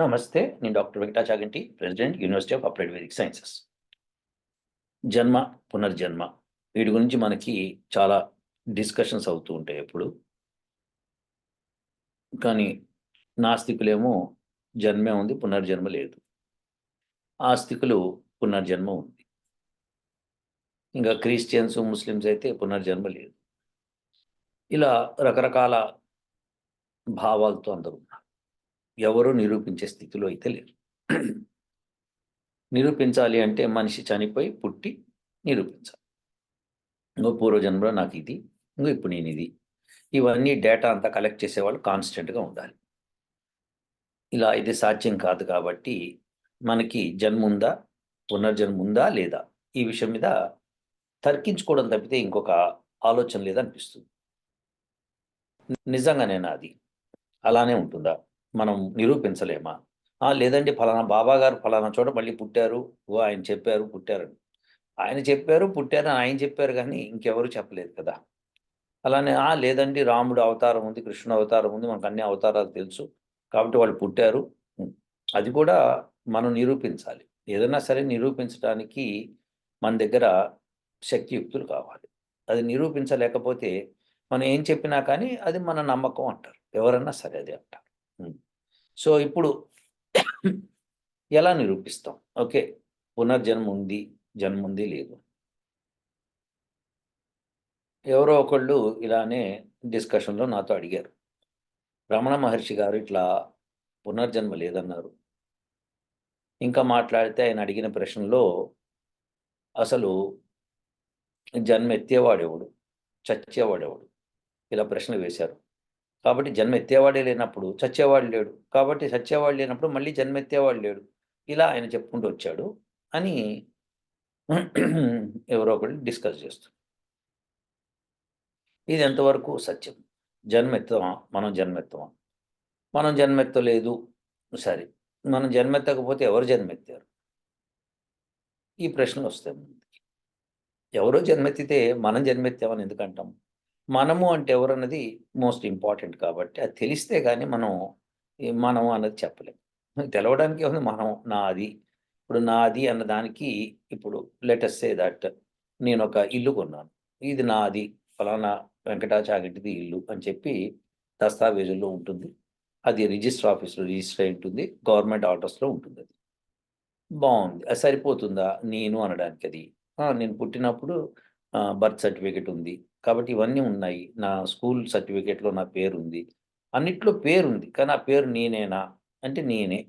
నమస్తే నేను doctor Venkatachaganti president university of applied Vedic sciences. జన్మ పునర్జన్మ వీటి గురించి మనకి చాలా డిస్కషన్స్ అవుతూ ఉంటాయి ఎప్పుడు. కానీ నాస్తికులేమో జన్మే ఉంది పునర్జన్మ లేదు. ఆస్తికులు పునర్జన్మ ఉంది. ఇంకా క్రిస్టియన్స్ ముస్లిమ్స్ అయితే పునర్జన్మ లేదు. ఇలా రకరకాల భావాలతో అందరూ ఎవరూ నిరూపించే స్థితిలో అయితే లేరు. నిరూపించాలి అంటే మనిషి చనిపోయి పుట్టి నిరూపించాలి. ఇంకో పూర్వజన్మలో నాకు ఇది ఇంకో ఇప్పుడు నేను ఇది. ఇవన్నీ డేటా అంతా కలెక్ట్ చేసేవాళ్ళు కాన్స్టెంట్గా ఉండాలి. ఇలా ఇది సాధ్యం కాదు కాబట్టి మనకి జన్మ ఉందా పునర్జన్మ ఉందా లేదా ఈ విషయం మీద తర్కించుకోవడం తప్పితే ఇంకొక ఆలోచన లేదనిపిస్తుంది. నిజంగానే అది? అలానే ఉంటుందా? మనం నిరూపించలేమా? ఆ లేదండి ఫలానా బాబా గారు ఫలానా చోట మళ్ళీ పుట్టారు. ఓ ఆయన చెప్పారు పుట్టారని. ఆయన చెప్పారు పుట్టారు ఆయన చెప్పారు కానీ ఇంకెవరు చెప్పలేదు కదా. అలానే ఆ లేదండి రాముడు అవతారం ఉంది కృష్ణుడు అవతారం ఉంది మనకు అన్ని అవతారాలు తెలుసు. కాబట్టి వాళ్ళు పుట్టారు. అది కూడా మనం నిరూపించాలి. ఏదైనా సరే నిరూపించడానికి మన దగ్గర శక్తియుక్తులు కావాలి. అది నిరూపించలేకపోతే మనం ఏం చెప్పినా కానీ అది మన నమ్మకం అంటారు. ఎవరన్నా సరే అది అంటారు. Hmm. సో ఇప్పుడు ఎలా నిరూపిస్తాం? ఓకే పునర్జన్మ ఉంది జన్మ ఉంది లేదు. ఎవరో ఒకళ్ళు ఇలానే డిస్కషన్లో నాతో అడిగారు. రమణ మహర్షి గారు ఇట్లా పునర్జన్మ లేదన్నారు. ఇంకా మాట్లాడితే ఆయన అడిగిన ప్రశ్నలో అసలు జన్మ ఎత్తేవాడెవడు? చచ్చేవాడెవడు? ఇలా ప్రశ్న వేశారు. కాబట్టి జన్మ ఎత్తేవాడే లేనప్పుడు చచ్చేవాడు లేడు. కాబట్టి చచ్చేవాడు లేనప్పుడు మళ్ళీ జన్మ ఎత్తేవాడు లేడు. ఇలా ఆయన చెప్పుకుంటూ వచ్చాడు అని ఎవరో ఒకటి డిస్కస్ చేస్తారు ఇది ఎంతవరకు సత్యం? జన్మెత్తమా? మనం జన్మెత్తమా? మనం జన్మెత్తలేదు. సరే. మనం జన్మెత్తకపోతే ఎవరు జన్మెత్తారు? ఈ ప్రశ్నలు వస్తాయి ముందుకి. ఎవరో జన్మెత్తితే మనం జన్మెత్తామని ఎందుకంటాం? మనము అంటే ఎవరన్నది మోస్ట్ ఇంపార్టెంట్ కాబట్టి అది తెలిస్తే కానీ మనం మనము అన్నది చెప్పలేము తెలవడానికి ఏముంది? మనం నాది. ఇప్పుడు నాది అన్న దానికి ఇప్పుడు లెటెస్ట్ సే దట్ నేను ఒక ఇల్లు కొన్నాను. ఇది నాది. ఫలానా వెంకటాచాగంటిది ఇల్లు అని చెప్పి దస్తావేజుల్లో ఉంటుంది. అది రిజిస్టర్ ఆఫీస్లో రిజిస్టర్ అయి ఉంటుంది. గవర్నమెంట్ ఆర్డర్స్లో ఉంటుంది అది. బాగుంది. అది సరిపోతుందా? నేను అనడానికి అది నేను పుట్టినప్పుడు బర్త్ సర్టిఫికేట్ ఉంది. కాబట్టి ఇవన్నీ ఉన్నాయి. నా స్కూల్ సర్టిఫికేట్లో నా పేరు ఉంది అన్నిట్లో పేరుంది. కానీ ఆ పేరు నేనేనా? అంటే నేనే.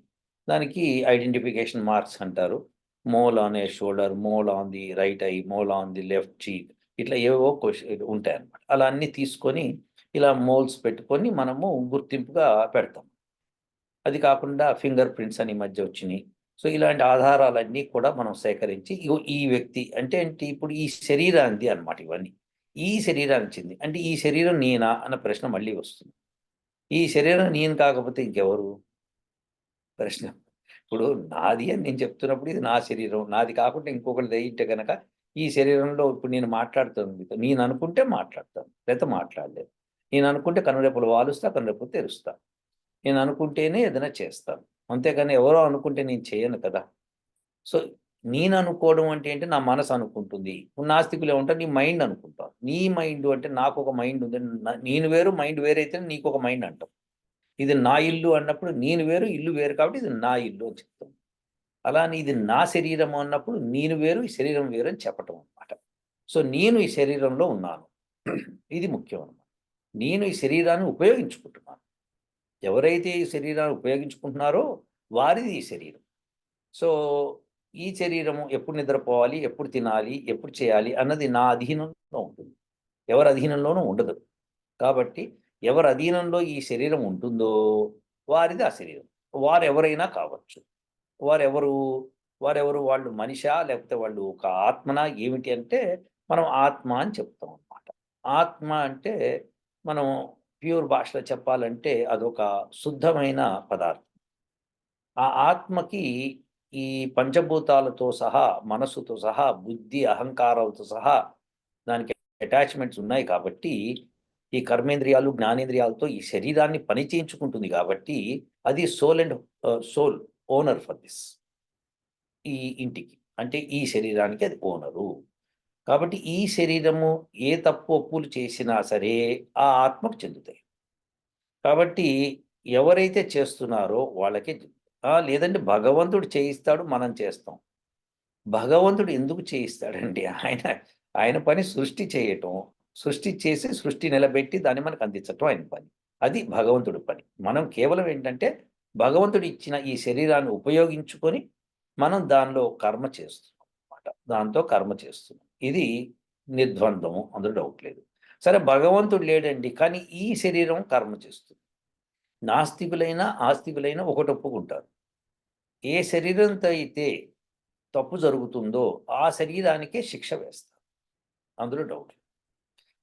దానికి ఐడెంటిఫికేషన్ మార్క్స్ అంటారు. Mole on a shoulder mole on the right eye mole on the left cheek ఇట్లా ఏవో క్వశ్చన్ ఉంటాయి అన్నమాట అలా అన్నీ తీసుకొని ఇలా మోల్స్ పెట్టుకొని మనము గుర్తింపుగా పెడతాం. అది కాకుండా ఫింగర్ ప్రింట్స్ అని మధ్య వచ్చినాయి. సో ఇలాంటి ఆధారాలన్నీ కూడా మనం సేకరించి ఈ వ్యక్తి అంటే ఏంటి? ఇప్పుడు ఈ శరీరాంది అనమాట ఇవన్నీ. ఈ శరీరానికి అంటే ఈ శరీరం నేనా అన్న ప్రశ్న మళ్ళీ వస్తుంది. ఈ శరీరం నేను కాకపోతే ఇంకెవరు? ప్రశ్న. ఇప్పుడు నాది అని నేను చెప్తున్నప్పుడు ఇది నా శరీరం. నాది కాకుండా ఇంకొకటి దయింటే కనుక ఈ శరీరంలో ఇప్పుడు నేను మాట్లాడుతాను మీతో. నేను అనుకుంటే మాట్లాడతాను. లేకపోతే మాట్లాడలేదు. నేను అనుకుంటే కనురెప్పులు వాలుస్తా కనురెప్పులు తెరుస్తా. నేను అనుకుంటేనే ఏదైనా చేస్తాను. అంతేకాని ఎవరో అనుకుంటే నేను చేయను కదా. సో నేను అనుకోవడం అంటే ఏంటి? నా మనసు అనుకుంటుంది. నాస్తికులు ఏమంటారు? నీ మైండ్ అనుకుంటాను నీ మైండ్ అంటే నాకు ఒక మైండ్ ఉంది. నేను వేరు మైండ్ వేరైతే నీకు ఒక మైండ్ అంటాం. ఇది నా ఇల్లు అన్నప్పుడు నేను వేరు ఇల్లు వేరు కాబట్టి ఇది నా ఇల్లు అని చెప్తాం. అలానే ఇది నా శరీరం అన్నప్పుడు నేను వేరు ఈ శరీరం వేరు అని చెప్పటం అనమాట సో నేను ఈ శరీరంలో ఉన్నాను. ఇది ముఖ్యం అనమాట నేను ఈ శరీరాన్ని ఉపయోగించుకుంటున్నాను. ఎవరైతే ఈ శరీరాన్ని ఉపయోగించుకుంటున్నారో వారిది ఈ శరీరం. సో ఈ శరీరము ఎప్పుడు నిద్రపోవాలి ఎప్పుడు తినాలి ఎప్పుడు చేయాలి అన్నది నా అధీనంలో ఉంటుంది. ఎవరి అధీనంలోనూ ఉండదు. కాబట్టి ఎవరి అధీనంలో ఈ శరీరం ఉంటుందో వారిది ఆ శరీరం. వారు ఎవరైనా కావచ్చు. వారెవరు వారెవరు వాళ్ళు మనిషా లేకపోతే వాళ్ళు ఒక ఆత్మన ఏమిటి అంటే మనం ఆత్మ అని చెప్తాం అనమాట ఆత్మ అంటే మనం ప్యూర్ భాషలో చెప్పాలంటే అదొక శుద్ధమైన పదార్థం. ఆ ఆత్మకి ఈ పంచభూతాలతో సహా మనసుతో సహా బుద్ధి అహంకారాలతో సహా దానికి అటాచ్మెంట్స్ ఉన్నాయి కాబట్టి ఈ కర్మేంద్రియాలు జ్ఞానేంద్రియాలతో ఈ శరీరాన్ని పని చేయించుకుంటుంది కాబట్టి అది sole and sole owner for this ఈ ఇంటికి అంటే ఈ శరీరానికి అది ఓనరు కాబట్టి ఈ శరీరము ఏ తప్పు ఒప్పులు చేసినా సరే ఆ ఆత్మకు చెందుతాయి. కాబట్టి ఎవరైతే చేస్తున్నారో వాళ్ళకే లేదంటే భగవంతుడు చేయిస్తాడు మనం చేస్తాం. భగవంతుడు ఎందుకు చేయిస్తాడండి ఆయన ఆయన పని సృష్టి చేయటం సృష్టి చేసి సృష్టి నిలబెట్టి దాన్ని మనకు అందించటం ఆయన పని. అది భగవంతుడి పని. మనం కేవలం ఏంటంటే భగవంతుడు ఇచ్చిన ఈ శరీరాన్ని ఉపయోగించుకొని మనం దానిలో కర్మ చేస్తున్నాం అన్నమాట. దాంతో కర్మ చేస్తున్నాం. ఇది నిర్ద్వంద్వము అందులో డౌట్ లేదు. సరే భగవంతుడు లేడండి కానీ ఈ శరీరం కర్మ చేస్తుంది. నాస్తికులైనా ఆస్తికులైనా ఒకటి ఒప్పుకుంటారు ఏ శరీరంతో అయితే తప్పు జరుగుతుందో ఆ శరీరానికే శిక్ష వేస్తారు. అందులో డౌట్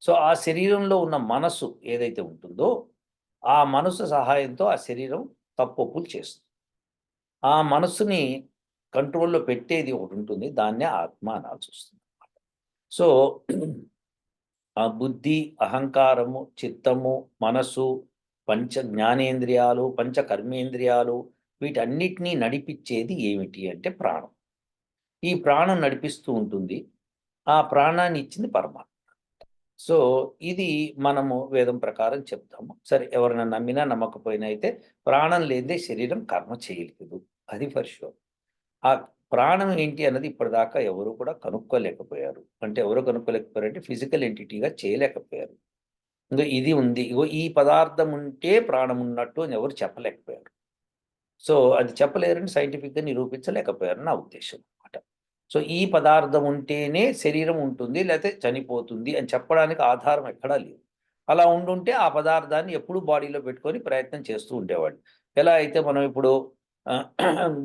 సో ఆ శరీరంలో ఉన్న మనసు ఏదైతే ఉంటుందో ఆ మనసు సహాయంతో ఆ శరీరం తప్పొప్పులు చేస్తుంది. ఆ మనసుని కంట్రోల్లో పెట్టేది ఒకటి ఉంటుంది దాన్నే ఆత్మ అనాల్సి వస్తుంది. సో ఆ బుద్ధి అహంకారము చిత్తము మనసు పంచ జ్ఞానేంద్రియాలు పంచ కర్మేంద్రియాలు వీటన్నిటినీ నడిపించేది ఏమిటి అంటే ప్రాణం. ఈ ప్రాణం నడిపిస్తూ ఉంటుంది ఆ ప్రాణాన్ని ఇచ్చింది పరమాత్మ. సో ఇది మనము వేదం ప్రకారం చెప్తాము. సరే ఎవరైనా నమ్మినా నమ్మకపోయినా అయితే ప్రాణం లేదే శరీరం కర్మ చేయలేదు. అది ఫర్ ఆ ప్రాణం ఏంటి అన్నది ఇప్పటిదాకా ఎవరు కూడా కనుక్కోలేకపోయారు. అంటే ఎవరు కనుక్కోలేకపోయారంటే ఫిజికల్ ఎంటిటీగా చేయలేకపోయారు. ఇంకా ఇది ఉంది. ఇగో ఈ పదార్థం ఉంటే ప్రాణం ఉన్నట్టు అని ఎవరు చెప్పలేకపోయారు. సో అది చెప్పలేరని సైంటిఫిక్గా నిరూపించలేకపోయారు నా ఉద్దేశం. సో ఈ పదార్థం ఉంటేనే శరీరం ఉంటుంది లేకపోతే చనిపోతుంది అని చెప్పడానికి ఆధారం ఎక్కడా లేదు. అలా ఉండుంటే ఆ పదార్థాన్ని ఎప్పుడు బాడీలో పెట్టుకొని ప్రయత్నం చేస్తూ ఉండేవాడు ఎలా అయితే మనం ఇప్పుడు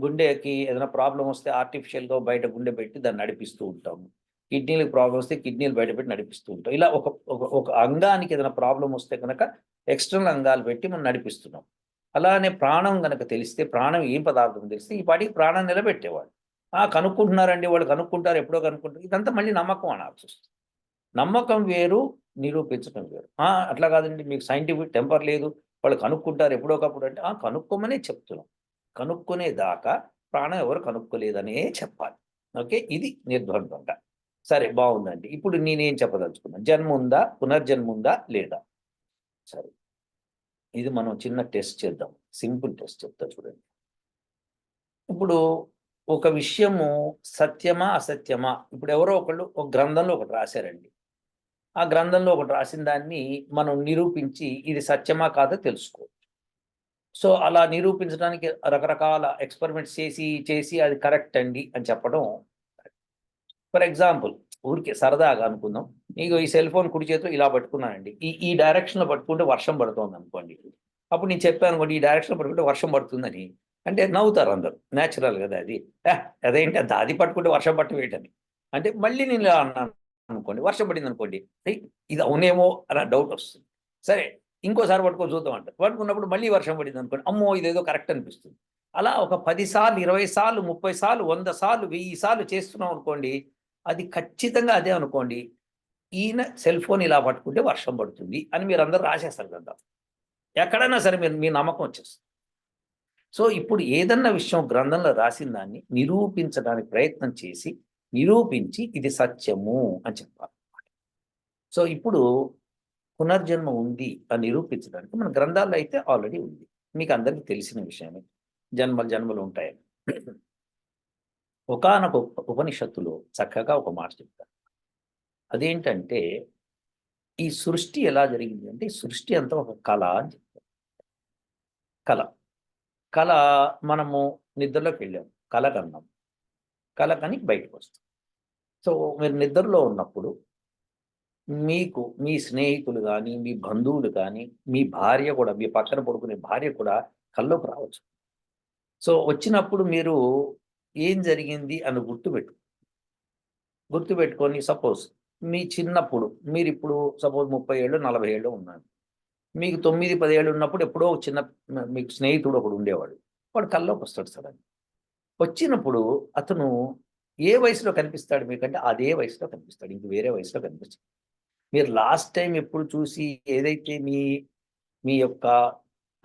గుండెకి ఏదైనా ప్రాబ్లం వస్తే ఆర్టిఫిషియల్గా బయట గుండె పెట్టి దాన్ని నడిపిస్తూ ఉంటాము. కిడ్నీలకు ప్రాబ్లం వస్తే కిడ్నీలు బయట పెట్టి నడిపిస్తూ ఉంటాం. ఇలా ఒక ఒక ఒక అంగానికి ఏదైనా ప్రాబ్లం వస్తే కనుక ఎక్స్టర్నల్ అంగాలు పెట్టి మనం నడిపిస్తున్నాం. అలానే ప్రాణం కనుక తెలిస్తే ప్రాణం ఏం పదార్థం తెలిస్తే ఈ పాటికి ప్రాణం నిలబెట్టేవాడు కనుక్కుంటున్నారండి వాళ్ళు కనుక్కుంటారు ఎప్పుడో కనుక్కుంటారు. ఇదంతా మళ్ళీ నమ్మకం అనాల్సి వస్తుంది. నమ్మకం వేరు నిరూపించడం వేరు. అట్లా కాదండి మీకు సైంటిఫిక్ టెంపర్ లేదు వాళ్ళు కనుక్కుంటారు ఎప్పుడోకప్పుడు అంటే ఆ కనుక్కోమనే చెప్తున్నాం. కనుక్కునే దాకా ప్రాణం ఎవరు కనుక్కోలేదనే చెప్పాలి. ఓకే ఇది నిర్ద్వంద్వంగా సరే బాగుందండి. ఇప్పుడు నేనేం చెప్పదలుచుకున్నాను జన్మ ఉందా పునర్జన్మ ఉందా లేదా? సరే. ఇది మనం చిన్న టెస్ట్ చేద్దాం. సింపుల్ టెస్ట్ చెప్తా చూడండి. ఇప్పుడు ఒక విషయము సత్యమా అసత్యమా? ఇప్పుడు ఎవరో ఒకళ్ళు ఒక గ్రంథంలో ఒకటి రాశారండి. ఆ గ్రంథంలో ఒకటి రాసిన దాన్ని మనం నిరూపించి ఇది సత్యమా కాదో తెలుసుకోవచ్చు. సో అలా నిరూపించడానికి రకరకాల ఎక్స్పెరిమెంట్స్ చేసి చేసి అది కరెక్ట్ అండి అని చెప్పడం ఫర్ ఎగ్జాంపుల్ ఊరికే సరదాగా అనుకుందాం. నీకు ఈ సెల్ ఫోన్ కుడి చేతిలో ఇలా పట్టుకున్నానండి. ఈ ఈ డైరెక్షన్లో పట్టుకుంటే వర్షం పడుతుంది అనుకోండి అప్పుడు నేను చెప్పాను అనుకోండి ఈ డైరెక్షన్లో పట్టుకుంటే వర్షం పడుతుందని. అంటే నవ్వుతారు అందరు న్యాచురల్ కదా అది. అదేంటి అంత అది పట్టుకుంటే వర్షం పట్టు వేయటని అంటే మళ్ళీ నేను ఇలా అన్నాను అనుకోండి వర్షం పడింది అనుకోండి ఇది అవునేమో అన్న డౌట్ వస్తుంది. సరే ఇంకోసారి పట్టుకొని చూద్దాం అంటారు. పట్టుకున్నప్పుడు మళ్ళీ వర్షం పడింది అనుకోండి అమ్మో ఇదేదో కరెక్ట్ అనిపిస్తుంది. అలా ఒక పది సార్లు ఇరవై సార్లు ముప్పై సార్లు వంద సార్లు వెయ్యి సార్లు చేస్తున్నాం అనుకోండి అది ఖచ్చితంగా అదే అనుకోండి ఈయన సెల్ ఫోన్ ఇలా పట్టుకుంటే వర్షం పడుతుంది అని మీరు అందరూ రాసేస్తారు కదా. ఎక్కడైనా సరే మీరు మీ నమ్మకం వచ్చేస్తుంది. సో ఇప్పుడు ఏదన్నా విషయం గ్రంథంలో రాసిన దాన్ని నిరూపించడానికి ప్రయత్నం చేసి నిరూపించి ఇది సత్యము అని చెప్పాలి. సో ఇప్పుడు పునర్జన్మ ఉంది అని నిరూపించడానికి మన గ్రంథాల్లో అయితే ఆల్రెడీ ఉంది. మీకు అందరికీ తెలిసిన విషయమే. జన్మలు జన్మలు ఉంటాయని. ఒకనొక ఉపనిషత్తులో చక్కగా ఒక మాట చెప్తారు. అదేంటంటే ఈ సృష్టి ఎలా జరిగింది అంటే సృష్టి అంతా ఒక కళ అని చెప్తారు. కళ. కళ మనము నిద్రలోకి వెళ్ళాం కళ కన్నాం. కళ కని బయటకు వస్తాం సో మీరు నిద్రలో ఉన్నప్పుడు మీకు మీ స్నేహితులు కానీ మీ బంధువులు కానీ మీ భార్య కూడా మీ పక్కన పడుకునే భార్య కూడా కల్లోకి రావచ్చు. సో వచ్చినప్పుడు మీరు ఏం జరిగింది అని గుర్తుపెట్టు గుర్తుపెట్టుకొని సపోజ్ మీ చిన్నప్పుడు మీరు ఇప్పుడు సపోజ్ ముప్పై ఏళ్ళు నలభై ఏళ్ళు ఉన్నారు మీకు తొమ్మిది పదేళ్ళు ఉన్నప్పుడు ఎప్పుడో ఒక చిన్న మీకు స్నేహితుడు ఒకడు ఉండేవాడు. వాడు కల్లోకి వస్తాడు సడన్ వచ్చినప్పుడు అతను ఏ వయసులో కనిపిస్తాడు మీకంటే అదే వయసులో కనిపిస్తాడు. ఇంక వేరే వయసులో కనిపిస్తాడు. మీరు లాస్ట్ టైం ఎప్పుడు చూసి ఏదైతే మీ మీ యొక్క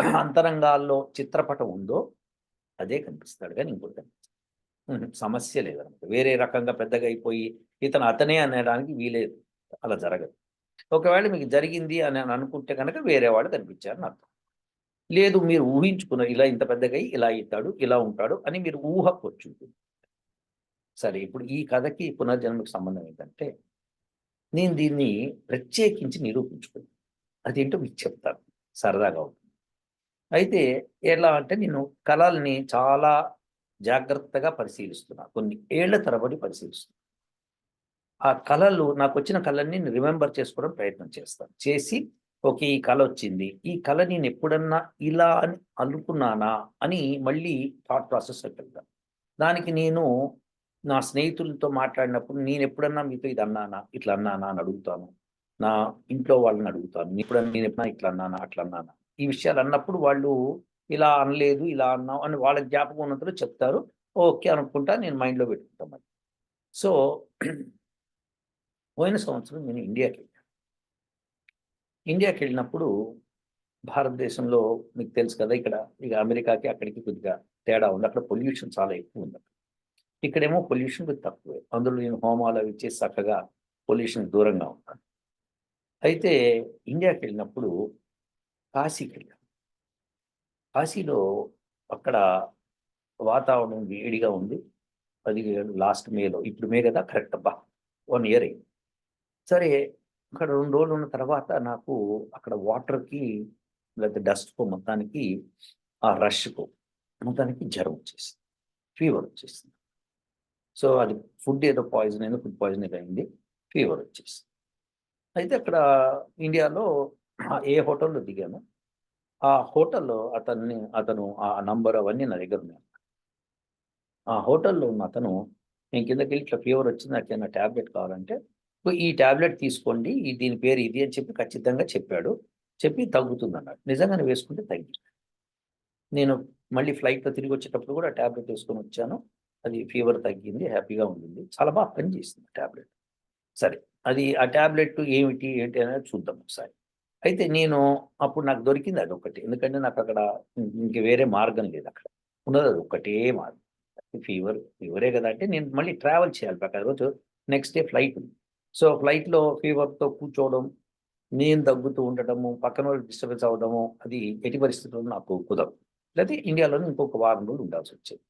అంతరంగాల్లో చిత్రపటం ఉందో అదే కనిపిస్తాడు కానీ ఇంకోటి కనిపిస్తాడు. సమస్య లేదనమాట. వేరే రకంగా పెద్దగా అయిపోయి ఇతను అతనే అనడానికి వీలేదు అలా జరగదు. ఒకవేళ మీకు జరిగింది అని అనుకుంటే కనుక వేరే వాడు కనిపించారని అర్థం. లేదు మీరు ఊహించుకున్న ఇలా ఇంత పెద్దగా అయ్యి ఇలా అవుతాడు ఇలా ఉంటాడు అని మీరు ఊహకు వచ్చి సరే ఇప్పుడు ఈ కథకి పునర్జన్మకు సంబంధం ఏంటంటే నేను దీన్ని ప్రత్యేకించి నిరూపించుకున్నాను అదేంటో మీకు చెప్తాను. సరదాగా ఉంటుంది. అయితే ఎలా అంటే నేను కళల్ని చాలా జాగ్రత్తగా పరిశీలిస్తున్నా. కొన్ని ఏళ్ళ తరబడి పరిశీలిస్తున్నా. ఆ కళలు నాకు వచ్చిన కళని రిమెంబర్ చేసుకోవడం ప్రయత్నం చేస్తాను. చేసి ఓకే ఈ కళ వచ్చింది. ఈ కళ నేను ఎప్పుడన్నా ఇలా అని అనుకున్నానా? అని మళ్ళీ థాట్ ప్రాసెస్లోకి వెళ్తాను దానికి నేను నా స్నేహితులతో మాట్లాడినప్పుడు నేను ఎప్పుడన్నా మీతో ఇది అన్నానా? ఇట్లా అన్నానా? అని అడుగుతాను. నా ఇంట్లో వాళ్ళని అడుగుతాను. ఎప్పుడన్నా నేను ఎప్పుడన్నా ఇట్లా అన్నానా? అట్లా అన్నానా? ఈ విషయాలు అన్నప్పుడు వాళ్ళు ఇలా అనలేదు ఇలా అన్నావు అని వాళ్ళ జ్ఞాపకం ఉన్నంతలో చెప్తారు. ఓకే అనుకుంటా నేను మైండ్లో పెట్టుకుంటాం మరి సో పోయిన సంవత్సరం నేను ఇండియాకి వెళ్ళాను. ఇండియాకి వెళ్ళినప్పుడు భారతదేశంలో మీకు తెలుసు కదా ఇక్కడ ఇక అమెరికాకి అక్కడికి కొద్దిగా తేడా ఉంది. అక్కడ పొల్యూషన్ చాలా ఎక్కువ ఉంది. ఇక్కడేమో పొల్యూషన్ కొద్ది తక్కువే. అందులో నేను హోమాలు అవి చేసి చక్కగా పొల్యూషన్ దూరంగా ఉంటాను అయితే ఇండియాకి వెళ్ళినప్పుడు కాశీకి వెళ్ళాను కాశీలో అక్కడ వాతావరణం వేడిగా ఉంది. పదిహేడు లాస్ట్ మేలో. ఇప్పుడు మే కదా కరెక్ట్ అబ్బా వన్ ఇయర్ అయింది. సరే అక్కడ రెండు రోజులు ఉన్న తర్వాత నాకు అక్కడ వాటర్కి లేకపోతే డస్ట్కు మొత్తానికి ఆ రష్కు మొత్తానికి జ్వరం వచ్చేసింది. ఫీవర్ వచ్చేసింది. సో అది ఫుడ్ ఏదో పాయిజన్ అయింది ఫుడ్ పాయిజన్ ఏదో అయింది ఫీవర్ వచ్చేసింది. అయితే అక్కడ ఇండియాలో ఏ హోటల్లో దిగాను ఆ హోటల్లో అతన్ని అతను ఆ నంబర్ అవన్నీ నా దగ్గర ఉన్నాయి. ఆ హోటల్లో ఉన్న అతను నేను కిందకి ఇట్లా ఫీవర్ వచ్చింది నాకు ఏమైనా ట్యాబ్లెట్ కావాలంటే ఈ ట్యాబ్లెట్ తీసుకోండి ఈ దీని పేరు ఇది అని చెప్పి ఖచ్చితంగా చెప్పాడు. చెప్పి తగ్గుతుంది అన్నాడు నిజంగానే వేసుకుంటే తగ్గి నేను మళ్ళీ ఫ్లైట్లో తిరిగి వచ్చేటప్పుడు కూడా ట్యాబ్లెట్ వేసుకొని వచ్చాను. అది ఫీవర్ తగ్గింది హ్యాపీగా ఉండింది. చాలా బాగా పనిచేసింది ట్యాబ్లెట్ సరే అది ఆ ట్యాబ్లెట్ ఏమిటి ఏంటి అనేది చూద్దాం ఒకసారి. అయితే నేను అప్పుడు నాకు దొరికింది అది ఒకటి ఎందుకంటే నాకు అక్కడ ఇంక వేరే మార్గం లేదు అక్కడ. ఉన్నది అది ఒకటే మార్గం. ఫీవర్ ఫీవరే కదా అంటే నేను మళ్ళీ ట్రావెల్ చేయాలి ప్రకారం. రోజు నెక్స్ట్ డే ఫ్లైట్ ఉంది. సో ఫ్లైట్లో ఫీవర్తో కూర్చోవడం నేను దగ్గుతూ ఉండటము పక్కన వాళ్ళు డిస్టర్బెన్స్ అవ్వడము అది ఎట్టి పరిస్థితుల్లో నాకు కుదరదు. లేకపోతే ఇండియాలోనే ఇంకొక వారం రోజులు ఉండాల్సి వచ్చేది.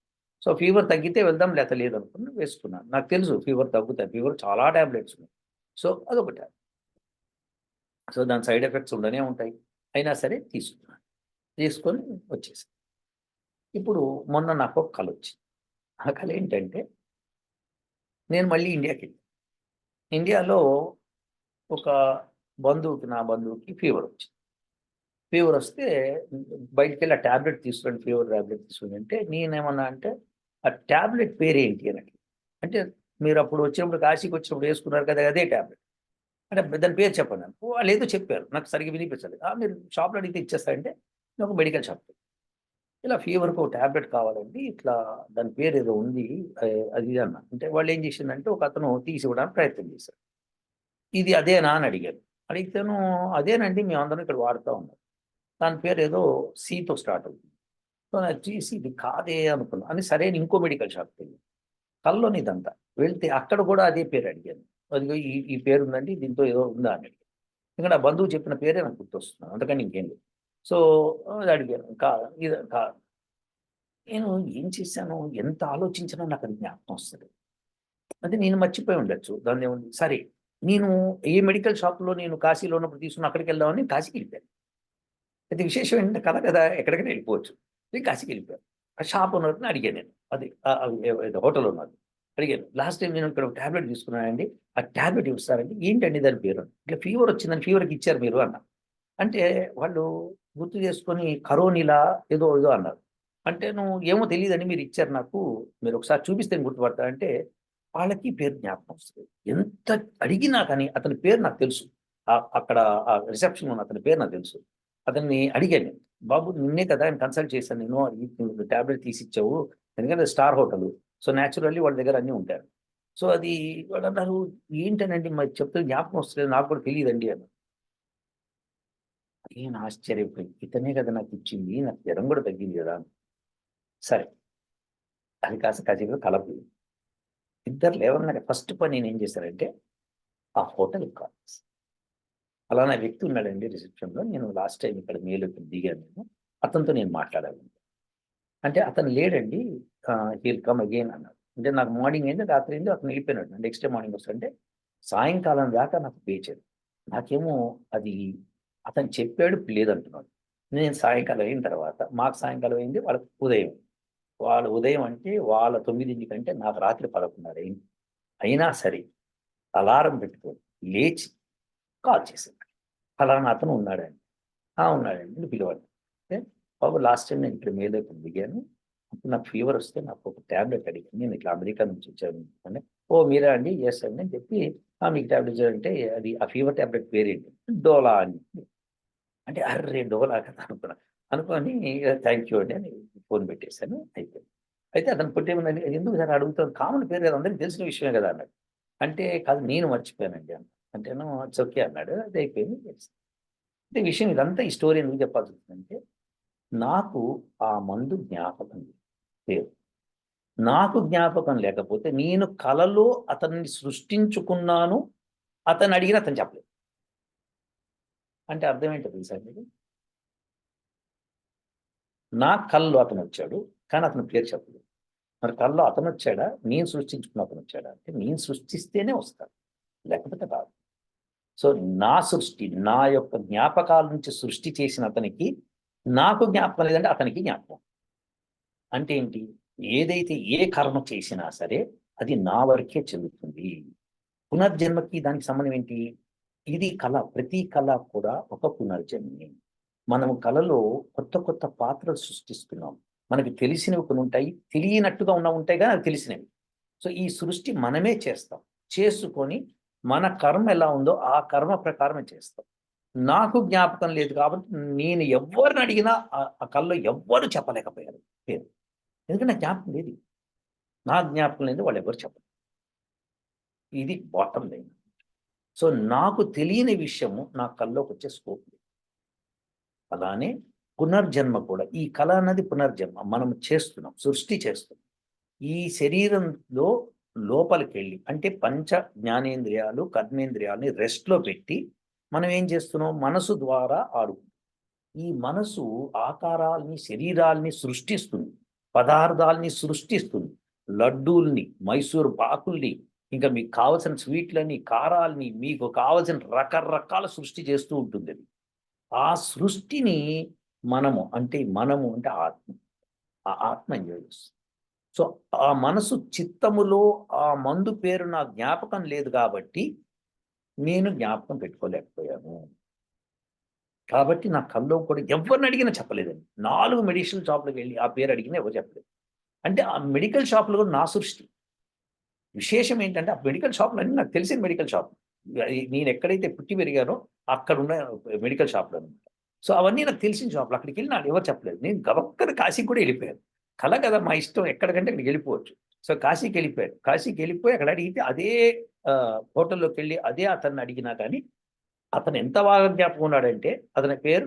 సో ఫీవర్ తగ్గితే వెళ్దాం లేకపోతే లేదనుకుని వేసుకున్నాను. నాకు తెలుసు ఫీవర్ తగ్గుతాయి ఫీవర్ చాలా ట్యాబ్లెట్స్ ఉన్నాయి. సో అదొక ట్యాబ్లెట్ సో దాని సైడ్ ఎఫెక్ట్స్ ఉండనే ఉంటాయి. అయినా సరే తీసుకున్నాను. తీసుకొని వచ్చేసి ఇప్పుడు మొన్న నాకు ఒక కళ వచ్చింది ఆ కళ ఏంటంటే నేను మళ్ళీ ఇండియాకి వెళ్ళాను. ఇండియాలో ఒక బంధువుకి నా బంధువుకి ఫీవర్ వచ్చింది. ఫీవర్ వస్తే బయటికి వెళ్ళి ఆ ట్యాబ్లెట్ తీసుకుని ఫీవర్ ట్యాబ్లెట్ తీసుకుని అంటే నేనేమన్నా అంటే ఆ ట్యాబ్లెట్ పేరేంటి అని అంటే మీరు అప్పుడు వచ్చినప్పుడు కాశీకి వచ్చినప్పుడు వేసుకున్నారు కదా అదే ట్యాబ్లెట్ అంటే దాని పేరు చెప్పండి. వాళ్ళు ఏదో చెప్పారు నాకు సరిగ్గా వినిపించలేదు. మీరు షాప్లో అడిగితే ఇచ్చేస్తారంటే నేను ఒక మెడికల్ షాప్ ఇలా ఫీవర్కి ఒక ట్యాబ్లెట్ కావాలండి ఇట్లా దాని పేరు ఏదో ఉంది అది ఇది అన్న అంటే వాళ్ళు ఏం చేసిందంటే ఒక అతను తీసి ఇవ్వడానికి ప్రయత్నం చేశారు. ఇది అదేనా అని అడిగాను అడిగితేను అదేనండి మేమందరం ఇక్కడ వాడుతూ ఉన్నాం. దాని పేరు ఏదో సీతో స్టార్ట్ అవుతుంది. సో నాకు చూసి ఇది కాదే అనుకున్నాను అని సరే అని ఇంకో మెడికల్ షాప్కి వెళ్ళి కల్లోని ఇదంతా. వెళ్తే అక్కడ కూడా అదే పేరు అడిగాను. అదిగో ఈ ఈ పేరు ఉందండి దీంతో ఏదో ఉందా అని అడిగాను. ఇంకా నా బంధువు చెప్పిన పేరే నాకు గుర్తొస్తున్నాను అందుకని ఇంకేం లేదు. సో అది అడిగాను కా ఇది కా నేను ఏం చేశాను? ఎంత ఆలోచించినా నాకు అది జ్ఞాపకం వస్తుంది అది నేను మర్చిపోయి ఉండొచ్చు. దాన్ని ఏముంది సరే నేను ఏ మెడికల్ షాప్లో నేను కాశీలో ఉన్నప్పుడు తీసుకుని అక్కడికి వెళ్దామని కాశీకి వెళ్ళిపోయాను. అయితే విశేషం ఏంటంటే కథ కదా ఎక్కడికైనా వెళ్ళిపోవచ్చు. నేను కాశీకి వెళ్ళిపోయాను. ఆ షాప్ ఉన్నదని అడిగాను నేను. అది హోటల్ ఉన్నది అడిగాను. లాస్ట్ టైం నేను ఇక్కడ ట్యాబ్లెట్ తీసుకున్నానండి. ఆ ట్యాబ్లెట్ ఇస్తారండి ఏంటండి దాని పేరు? ఇట్లా ఫీవర్ వచ్చిందని ఫీవర్కి ఇచ్చారు మీరు అన్న. అంటే వాళ్ళు గుర్తు చేసుకొని కరోనిలా ఏదో ఏదో అన్నారు. అంటే నువ్వు ఏమో తెలియదని మీరు ఇచ్చారు నాకు మీరు ఒకసారి చూపిస్తే నేను గుర్తుపడతా అంటే వాళ్ళకి పేరు జ్ఞాపకం వస్తుంది. ఎంత అడిగినా కానీ అతని పేరు నాకు తెలుసు. ఆ- అక్కడ ఆ రిసెప్షన్ ఉన్న అతని పేరు నాకు తెలుసు. అతన్ని అడిగాను బాబు నిన్నే కదా ఆయన కన్సల్ట్ చేశాను నేను ట్యాబ్లెట్ తీసి ఇచ్చావు ఎందుకంటే స్టార్ హోటల్ సో న్యాచురల్లీ వాళ్ళ దగ్గర అన్నీ ఉంటారు. సో అది వాళ్ళు అన్నారు ఏంటనండి మరి చెప్తే జ్ఞాపకం వస్తుంది నాకు కూడా తెలియదండి అన్నారు. నేను ఆశ్చర్యపోయి ఇతనే కదా నాకు ఇచ్చింది నాకు జ్వరం కూడా తగ్గింది కదా. సరే. అది కాస్త కాసేపు కలపు. ఇద్దరు లేవగానే ఫస్ట్ పని నేను ఏం చేశానంటే ఆ హోటల్ కాల్ చేశాను. అలానా వ్యక్తి ఉన్నాడండి రిసెప్షన్లో. నేను లాస్ట్ టైం ఇక్కడ మేలు దిగాను నేను. అతనితో నేను మాట్లాడాలి అంటే అతను లేడండి హీల్ కమ్ అగైన్ అన్నాడు. అంటే నాకు మార్నింగ్ అయింది రాత్రి అయింది అతను వెళ్ళిపోయినాడు. నెక్స్ట్ డే మార్నింగ్ వస్తుంటే సాయంకాలం దాకా నాకు పేచారు నాకేమో అది అతను చెప్పాడు లేదంటున్నాడు. నేను సాయంకాలం అయిన తర్వాత మాకు సాయంకాలం అయింది వాళ్ళకి ఉదయం. వాళ్ళ ఉదయం అంటే వాళ్ళ తొమ్మిదింటి కంటే నాకు రాత్రి పదకొండున్నర అయింది. అయినా సరే అలారం పెట్టుకొని లేచి కాల్ చేశాడు. ఫలానా అతను ఉన్నాడండి. "ఆ, ఉన్నాడండి నువ్వు పిలవండి. బాబు లాస్ట్ టైం నేను ఇక్కడ మేలో ఇక్కడ దిగాను. అప్పుడు నాకు ఫీవర్ వస్తే నాకు ఒక ట్యాబ్లెట్ అడిగింది నేను ఇట్లా అమెరికా నుంచి వచ్చాను అంటే ఓ మీరా అండి? ఎస్ అండి అని చెప్పి "ఆ, మీకు ట్యాబ్లెట్ అంటే అది ఆ ఫీవర్ ట్యాబ్లెట్ పేరేంటి డోలా అని అంటే అర్రే డోలా కదా అనుకున్నా. అనుకొని థ్యాంక్ యూ అండి అని ఫోన్ పెట్టేశాను. అయిపోయింది. అయితే అతను పుట్టేమని ఎందుకు సార్ అడుగుతాను కామన్ పేరు కదా అందరికీ తెలిసిన విషయమే కదా అన్నాడు. అంటే కాదు నేను మర్చిపోయానండి అన్న అంటేను ఇట్స్ ఓకే అన్నాడు. అది అయిపోయింది అంటే విషయం ఇదంతా ఈ స్టోరీ ఎందుకు చెప్పాల్సి నాకు ఆ మందు జ్ఞాపకం పేరు నాకు జ్ఞాపకం లేకపోతే నేను కలలో అతన్ని సృష్టించుకున్నాను అతను అడిగిన అతను చెప్పలేదు. అంటే అర్థం ఏంటో తెలుసా మీకు నా కళ్ళు అతను వచ్చాడు కానీ అతను పేరు చెప్పలేదు. మరి కళ్ళు అతను వచ్చాడా? నేను సృష్టించుకున్న అతను వచ్చాడా? అంటే నేను సృష్టిస్తేనే వస్తాడు లేకపోతే కాదు. సో నా సృష్టి నా యొక్క జ్ఞాపకాల నుంచి సృష్టి చేసిన అతనికి నాకు జ్ఞాపకం లేదంటే అతనికి జ్ఞాపకం. అంటే ఏంటి? ఏదైతే ఏ కర్మ చేసినా సరే అది నా వరకే చెందుతుంది. పునర్జన్మకి దానికి సంబంధం ఏంటి? ఇది కళ ప్రతి కళ కూడా ఒక పునర్జన్మే మనం కళలో కొత్త కొత్త పాత్రలు సృష్టిస్తున్నాం. మనకి తెలిసినవి కొన్ని ఉంటాయి తెలియనట్టుగా ఉన్న ఉంటాయి కానీ అవి తెలిసినవి. సో ఈ సృష్టి మనమే చేస్తాం. చేసుకొని మన కర్మ ఎలా ఉందో ఆ కర్మ ప్రకారమే చేస్తాం. నాకు జ్ఞాపకం లేదు కాబట్టి నేను ఎవరిని అడిగినా ఆ- ఆ కళ్ళలో ఎవ్వరు చెప్పలేకపోయారు. పేరు ఎందుకంటే నా జ్ఞాపకం లేదు. నా జ్ఞాపకం లేదు వాళ్ళు ఎవరు చెప్పలేదు ఇది బాటం లైన్ సో నాకు తెలియని విషయము నా కల్లోకి వచ్చే స్కోప్ అలానే పునర్జన్మ కూడా ఈ కళ అన్నది పునర్జన్మ మనం చేస్తున్నాం సృష్టి చేస్తున్నాం. ఈ శరీరంలో లోపలికి వెళ్ళి అంటే పంచ జ్ఞానేంద్రియాలు కర్మేంద్రియాలని రెస్ట్లో పెట్టి మనం ఏం చేస్తున్నాం? మనసు ద్వారా ఆడుకుంటాం ఈ మనసు ఆకారాల్ని శరీరాల్ని సృష్టిస్తుంది పదార్థాల్ని సృష్టిస్తుంది లడ్డూల్ని మైసూర్ పాకుల్ని ఇంకా మీకు కావలసిన స్వీట్లని కారాలని మీకు కావలసిన రకరకాల సృష్టి చేస్తూ ఉంటుంది అది. ఆ సృష్టిని మనము అంటే మనము అంటే ఆత్మ. ఆ ఆత్మ ఎంజాయ్ చేస్తుంది. సో ఆ మనసు చిత్తములో ఆ మందు పేరు నా జ్ఞాపకం లేదు కాబట్టి నేను జ్ఞాపకం పెట్టుకోలేకపోయాను. కాబట్టి నా కల్లో కూడా ఎవరిని అడిగినా చెప్పలేదండి. నాలుగు మెడిషనల్ షాప్లకు వెళ్ళి ఆ పేరు అడిగినా ఎవరు చెప్పలేదు. అంటే ఆ మెడికల్ షాపులు కూడా నా సృష్టి. విశేషం ఏంటంటే ఆ మెడికల్ షాప్లు అన్నీ నాకు తెలిసిన మెడికల్ షాప్. నేను ఎక్కడైతే పుట్టి పెరిగానో అక్కడ ఉన్న మెడికల్ షాప్లు అనమాట సో అవన్నీ నాకు తెలిసిన షాపులు. అక్కడికి వెళ్ళి నాకు ఎవరు చెప్పలేదు. నేను గబక్కన కాశీకి కూడా వెళ్ళిపోయాను. కల కదా మా ఇష్టం. ఎక్కడికంటే అక్కడికి వెళ్ళిపోవచ్చు. సో కాశీకి వెళ్ళిపోయాను. కాశీకి వెళ్ళిపోయి అక్కడ అడిగితే అదే హోటల్లోకి వెళ్ళి అదే అతన్ని అడిగినా కానీ అతను ఎంత బాగా జ్ఞాపకం ఉన్నాడంటే అతని పేరు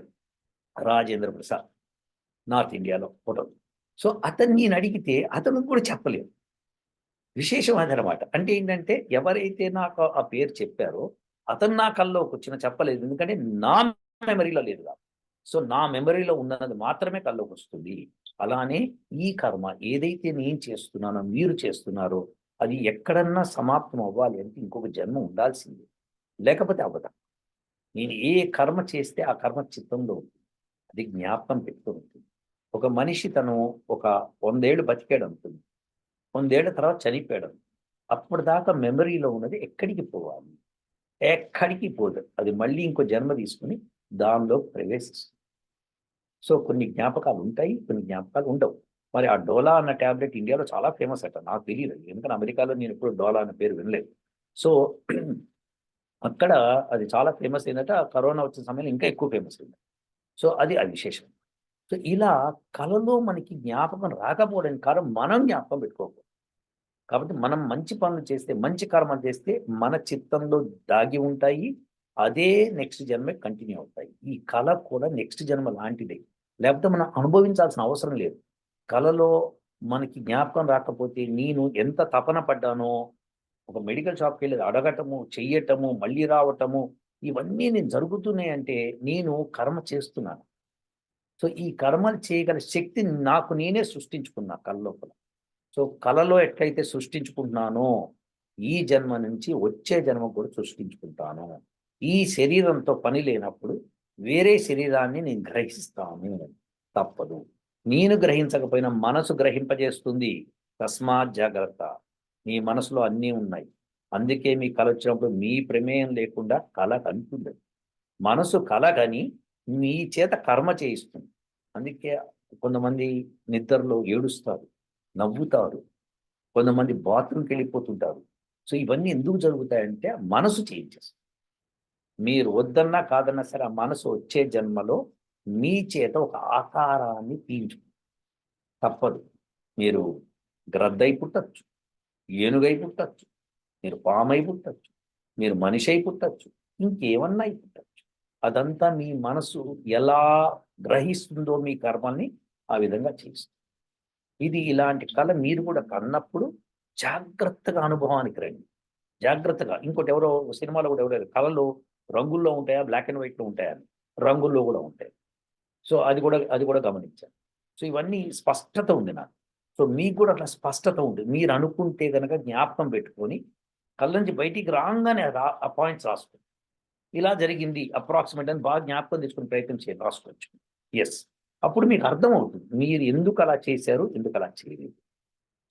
రాజేంద్ర ప్రసాద్. నార్త్ ఇండియాలో హోటల్. సో అతన్ని నేను అడిగితే అతను కూడా చెప్పలేదు. విశేషం అదనమాట అంటే ఏంటంటే ఎవరైతే నాకు ఆ పేరు చెప్పారో అతను నా కల్లోకి వచ్చిన చెప్పలేదు. ఎందుకంటే నా మెమరీలో లేదు కాబట్టి. సో నా మెమరీలో ఉన్నది మాత్రమే కల్లోకి వస్తుంది. అలానే ఈ కర్మ ఏదైతే నేను చేస్తున్నానో మీరు చేస్తున్నారో అది ఎక్కడన్నా సమాప్తం అవ్వాలి అంటే ఇంకొక జన్మ ఉండాల్సిందే. లేకపోతే అవ్వదా? నేను ఏ కర్మ చేస్తే ఆ కర్మ చిత్తంలో ఉంటుంది అది జ్ఞాపకం పెట్టుకుని ఉంటుంది. ఒక మనిషి తను ఒక వందేళ్ళు బతికాడు అనుకుంది. వందేళ్ళ తర్వాత చనిపోయాడు. అప్పటి దాకా మెమరీలో ఉన్నది ఎక్కడికి పోవాలి? ఎక్కడికి పోదు. అది మళ్ళీ ఇంకో జన్మ తీసుకుని దానిలో ప్రవేశిస్తుంది. సో కొన్ని జ్ఞాపకాలు ఉంటాయి కొన్ని జ్ఞాపకాలు ఉండవు. మరి ఆ డోలా అన్న ట్యాబ్లెట్ ఇండియాలో చాలా ఫేమస్ అట. నాకు తెలియదు ఎందుకంటే అమెరికాలో నేను ఎప్పుడు డోలా అన్న పేరు వినలేదు. సో అక్కడ అది చాలా ఫేమస్ అయిందట. కరోనా వచ్చిన సమయంలో ఇంకా ఎక్కువ ఫేమస్ అయింది. సో అది ఆ విశేషం. సో ఇలా కళలో మనకి జ్ఞాపకం రాకపోవడానికి కారణం మనం జ్ఞాపకం పెట్టుకోకూడదు. కాబట్టి మనం మంచి పనులు చేస్తే మంచి కర్మలు చేస్తే మన చిత్తంలో దాగి ఉంటాయి అదే నెక్స్ట్ జన్మ కంటిన్యూ అవుతాయి. ఈ కళ కూడా నెక్స్ట్ జన్మ లాంటిదే. లేకపోతే మనం అనుభవించాల్సిన అవసరం లేదు. కళలో మనకి జ్ఞాపకం రాకపోతే నేను ఎంత తపన పడ్డానో ఒక మెడికల్ షాప్కి వెళ్ళి అడగటము చెయ్యటము మళ్ళీ రావటము ఇవన్నీ నేను జరుగుతున్నాయి అంటే నేను కర్మ చేస్తున్నాను. సో ఈ కర్మలు చేయగల శక్తిని నాకు నేనే సృష్టించుకున్నా కళ్ళలోపల సో కళలో ఎట్లయితే సృష్టించుకుంటున్నానో ఈ జన్మ నుంచి వచ్చే జన్మ కూడా సృష్టించుకుంటాను. ఈ శరీరంతో పని లేనప్పుడు వేరే శరీరాన్ని నేను గ్రహిస్తాను. తప్పదు. నేను గ్రహించకపోయినా మనసు గ్రహింపజేస్తుంది. తస్మాత్ జాగ్రత్త. మీ మనసులో అన్నీ ఉన్నాయి. అందుకే మీ కళ వచ్చినప్పుడు మీ ప్రమేయం లేకుండా కళ కనుకుంది మనసు కళ కని మీ చేత కర్మ చేయిస్తుంది. అందుకే కొంతమంది నిద్రలో ఏడుస్తారు నవ్వుతారు కొంతమంది బాత్రూమ్కి వెళ్ళిపోతుంటారు. సో ఇవన్నీ ఎందుకు జరుగుతాయంటే మనసు చేయించేస్తుంది. మీరు వద్దన్నా కాదన్నా సరే ఆ మనసు వచ్చే జన్మలో మీ చేత ఒక ఆకారాన్ని తీయించు తప్పదు. మీరు గ్రద్దై పుట్టచ్చు ఏనుగై పుట్టచ్చు మీరు పామై పుట్టచ్చు మీరు మనిషి అయి పుట్టచ్చు ఇంకేమన్నా అయి పుట్టచ్చు. అదంతా మీ మనసు ఎలా గ్రహిస్తుందో మీ కర్మల్ని ఆ విధంగా చేస్తుంది ఇది ఇలాంటి కళ మీరు కూడా కన్నప్పుడు జాగ్రత్తగా అనుభవానికి రండి. జాగ్రత్తగా. ఇంకోటి ఎవరో సినిమాలో కూడా ఎవరో కళలు రంగుల్లో ఉంటాయా? బ్లాక్ అండ్ వైట్లో ఉంటాయా అని. రంగుల్లో కూడా ఉంటాయి. సో అది కూడా అది కూడా గమనించాను సో ఇవన్నీ స్పష్టత ఉంది నాకు. సో మీకు కూడా అట్లా స్పష్టత ఉంది. మీరు అనుకుంటే కనుక జ్ఞాపకం పెట్టుకొని కళ్ళ నుంచి బయటికి రాగానే ఆ పాయింట్స్ రాసుకోండి. ఇలా జరిగింది అప్రాక్సిమేట్ అని బాగా జ్ఞాపకం తెచ్చుకుని ప్రయత్నం చేయాలి రాసుకోవచ్చు ఎస్ అప్పుడు మీకు అర్థం అవుతుంది మీరు ఎందుకు అలా చేశారు? ఎందుకు అలా చేయలేదు?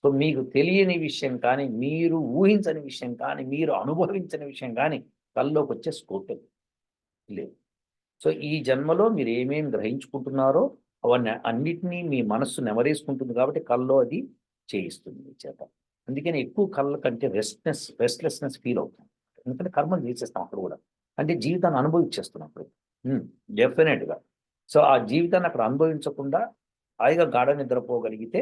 సో మీకు తెలియని విషయం కానీ మీరు ఊహించని విషయం కానీ మీరు అనుభవించని విషయం కానీ కల్లోకి వచ్చే స్కోప్ లేదు. సో ఈ జన్మలో మీరు ఏమేమి గ్రహించుకుంటున్నారో అవన్నీ అన్నిటినీ మీ మనస్సు నెమరేసుకుంటుంది కాబట్టి కల్లో అది చేయిస్తుంది మీ చేత. అందుకని ఎక్కువ కళ్ళ కంటే రెస్ట్నెస్ రెస్ట్లెస్నెస్ ఫీల్ అవుతుంది. ఎందుకంటే కర్మలు చేసేస్తాం అక్కడ కూడా. అంటే జీవితాన్ని అనుభవించేస్తున్నాం అప్పుడు డెఫినెట్గా. సో ఆ జీవితాన్ని అక్కడ అనుభవించకుండా హాయిగా గాఢ నిద్రపోగలిగితే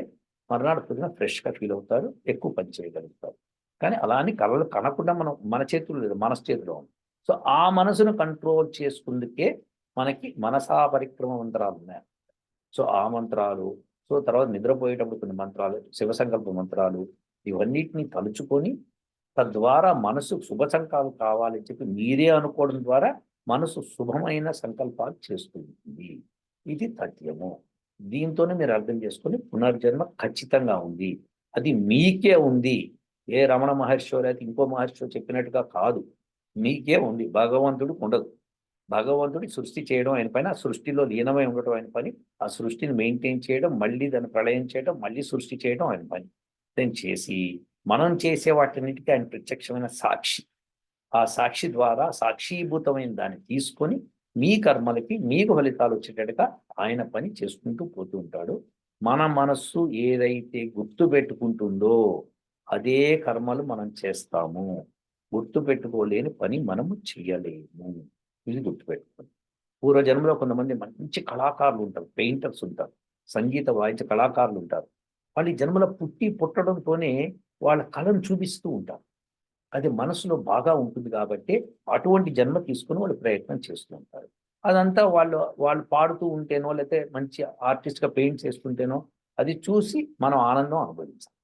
మర్నాడు పొద్దున ఫ్రెష్గా ఫీల్ అవుతారు ఎక్కువ పని చేయగలుగుతారు. కానీ అలా అని కళలు కనకుండా మనం మన చేతులు లేదు మనసు చేతిలో ఉంది. సో ఆ మనసును కంట్రోల్ చేసుకుందుకే మనకి మనసా పరిక్రమ మంత్రాలు ఉన్నాయి. సో ఆ మంత్రాలు సో తర్వాత నిద్రపోయేటప్పుడు కొన్ని మంత్రాలు శివ సంకల్ప మంత్రాలు ఇవన్నిటిని తలుచుకొని తద్వారా మనసు శుభ సంకల్పాలు కావాలని చెప్పి మీరే అనుకోవడం ద్వారా మనసు శుభమైన సంకల్పాలు చేస్తుంది. ఇది తథ్యము. దీంతోనే మీరు అర్థం చేసుకొని పునర్జన్మ ఖచ్చితంగా ఉంది. అది మీకే ఉంది. ఏ రమణ మహర్షి లేకపోతే ఇంకో మహర్షి చెప్పినట్టుగా కాదు. మీకే ఉంది. భగవంతుడు ఉండదు. భగవంతుడి సృష్టి చేయడం ఆయన పని ఆ సృష్టిలో లీనమై ఉండటం ఆయన పని. ఆ సృష్టిని మెయింటైన్ చేయడం మళ్ళీ దాన్ని ప్రళయం చేయడం మళ్ళీ సృష్టి చేయడం ఆయన పని. దాన్ని చేసి మనం చేసే వాటన్నిటికీ ఆయన ప్రత్యక్షమైన సాక్షి. ఆ సాక్షి ద్వారా సాక్షీభూతమైన దాన్ని తీసుకొని మీ కర్మలకి మీకు ఫలితాలు వచ్చేటట్టుగా ఆయన పని చేసుకుంటూ పోతూ ఉంటాడు. మన మనస్సు ఏదైతే గుర్తు పెట్టుకుంటుందో అదే కర్మలు మనం చేస్తాము. గుర్తు పెట్టుకోలేని పని మనము చేయలేము ఇది గుర్తుపెట్టుకోండి పూర్వజన్మలో కొంతమంది మంచి కళాకారులు ఉంటారు పెయింటర్స్ ఉంటారు సంగీత వాయించే కళాకారులు ఉంటారు. వాళ్ళు జన్మలో పుట్టి పుట్టడంతోనే వాళ్ళ కళను చూపిస్తూ ఉంటారు అది మనసులో బాగా ఉంటుంది కాబట్టి అటువంటి జన్మ తీసుకుని వాళ్ళు ప్రయత్నం చేస్తూ ఉంటారు. అదంతా వాళ్ళు వాళ్ళు పాడుతూ ఉంటేనో లేకపోతే మంచి ఆర్టిస్ట్గా పెయింట్ చేస్తుంటేనో అది చూసి మనం ఆనందం అనుభవించాలి